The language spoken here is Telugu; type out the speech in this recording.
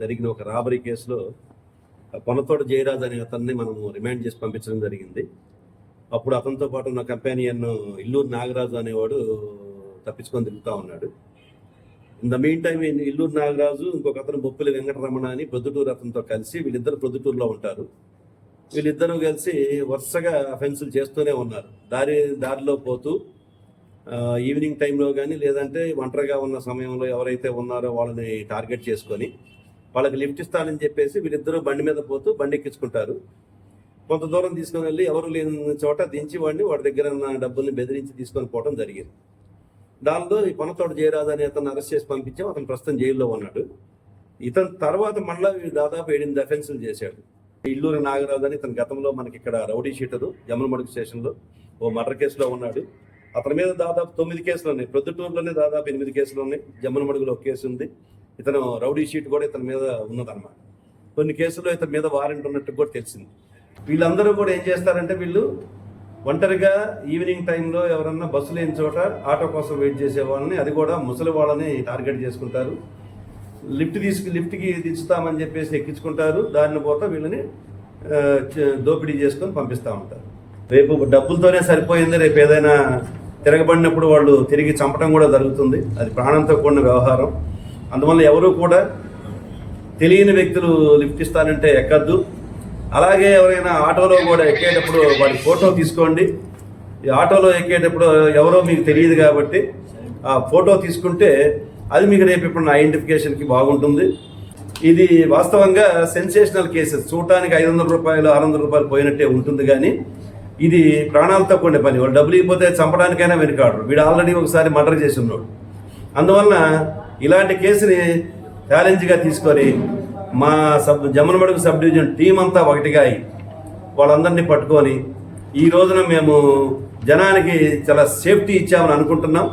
జరిగిన ఒక రాబరీ కేసులో కొనతోట జయరాజ్ అనే అతన్ని మనము రిమాండ్ చేసి పంపించడం జరిగింది. అప్పుడు అతనితో పాటు ఉన్న కంపానియన్ ఇల్లూరు నాగరాజు అనేవాడు తప్పించుకొని తిరుగుతూ ఉన్నాడు. In the main time Illuru Nagaraju ఇంకొక అతను బొప్పిలి వెంకటరమణ అని ప్రొద్దుటూరు అతనితో కలిసి వీళ్ళిద్దరు ప్రొద్దుటూరులో ఉంటారు. వీళ్ళిద్దరూ కలిసి వరుసగా అఫెన్సులు చేస్తూనే ఉన్నారు. దారి దారిలో పోతూ ఈవినింగ్ టైంలో కానీ లేదంటే ఒంటరిగా ఉన్న సమయంలో ఎవరైతే ఉన్నారో వాళ్ళని టార్గెట్ చేసుకొని వాళ్ళకి లిఫ్ట్ ఇస్తానని చెప్పేసి వీళ్ళిద్దరూ బండి మీద పోతూ బండి ఎక్కించుకుంటారు. కొంత దూరం తీసుకొని వెళ్ళి ఎవరు లేని చోట దించి వాడిని వాడి దగ్గర ఉన్న డబ్బుల్ని బెదిరించి తీసుకొని పోవడం జరిగింది. దానిలో ఈ పనతోడు జయరాజు అనే అతను అరెస్ట్ చేసి పంపించాం. అతను ప్రస్తుతం జైల్లో ఉన్నాడు. ఇతని తర్వాత మళ్ళా దాదాపు ఎనిమిది అఫెన్సులు చేశాడు. ఇల్లూరి నాగరాజు అని ఇతను గతంలో మనకి ఇక్కడ రౌడీ షీటరు జమ్మలమడుగు స్టేషన్లో ఓ మర్డర్ కేసులో ఉన్నాడు. అతని మీద దాదాపు తొమ్మిది కేసులు ఉన్నాయి. ప్రొద్దుటూరులోనే దాదాపు ఎనిమిది కేసులు ఉన్నాయి. జమ్మలమడుగులో ఒక కేసు ఉంది. ఇతను రౌడీ షీట్ కూడా ఇతని మీద ఉన్నదన్నమాట. కొన్ని కేసుల్లో ఇతని మీద వారెంట్ ఉన్నట్టు కూడా తెలిసింది. వీళ్ళందరూ కూడా ఏం చేస్తారంటే వీళ్ళు ఒంటరిగా ఈవినింగ్ టైంలో ఎవరన్నా బస్సు లేని చోట ఆటో కోసం వెయిట్ చేసే వాళ్ళని అది కూడా ముసలి వాళ్ళని టార్గెట్ చేసుకుంటారు. లిఫ్ట్ తీసుకు లిఫ్ట్కి దించుతామని చెప్పేసి ఎక్కించుకుంటారు. దారిని పోతా వీళ్ళని దోపిడీ చేసుకొని పంపిస్తూ ఉంటారు. రేపు డబ్బులతోనే సరిపోయింది. రేపు ఏదైనా తిరగబడినప్పుడు వాళ్ళు తిరిగి చంపడం కూడా జరుగుతుంది. అది ప్రాణంతో కూడిన వ్యవహారం. అందువల్ల ఎవరు కూడా తెలియని వ్యక్తులు లిఫ్ట్ ఇస్తానంటే ఎక్కద్దు. అలాగే ఎవరైనా ఆటోలో కూడా ఎక్కేటప్పుడు వాడి ఫోటో తీసుకోండి. ఈ ఆటోలో ఎక్కేటప్పుడు ఎవరో మీకు తెలియదు కాబట్టి ఆ ఫోటో తీసుకుంటే అది మీకు రేపు ఇప్పుడు ఐడెంటిఫికేషన్కి బాగుంటుంది. ఇది వాస్తవంగా సెన్సేషనల్ కేసెస్. చూడటానికి ఐదు వందల రూపాయలు ఆరు వందల రూపాయలు పోయినట్టే ఉంటుంది కానీ ఇది ప్రాణాలతో కూడిన పని. వాళ్ళు డబ్బులు ఇవ్వకపోతే చంపడానికైనా వెనుకాడు వీడు ఆల్రెడీ ఒకసారి మర్డర్ చేసి ఉన్నాడు. అందువలన ఇలాంటి కేసుని ఛాలెంజ్గా తీసుకొని మా sub Jammalamadugu sub division team అంతా ఒకటిగా అయి వాళ్ళందరినీ పట్టుకొని ఈ రోజున మేము జనానికి చాలా సేఫ్టీ ఇచ్చామని అనుకుంటున్నాం.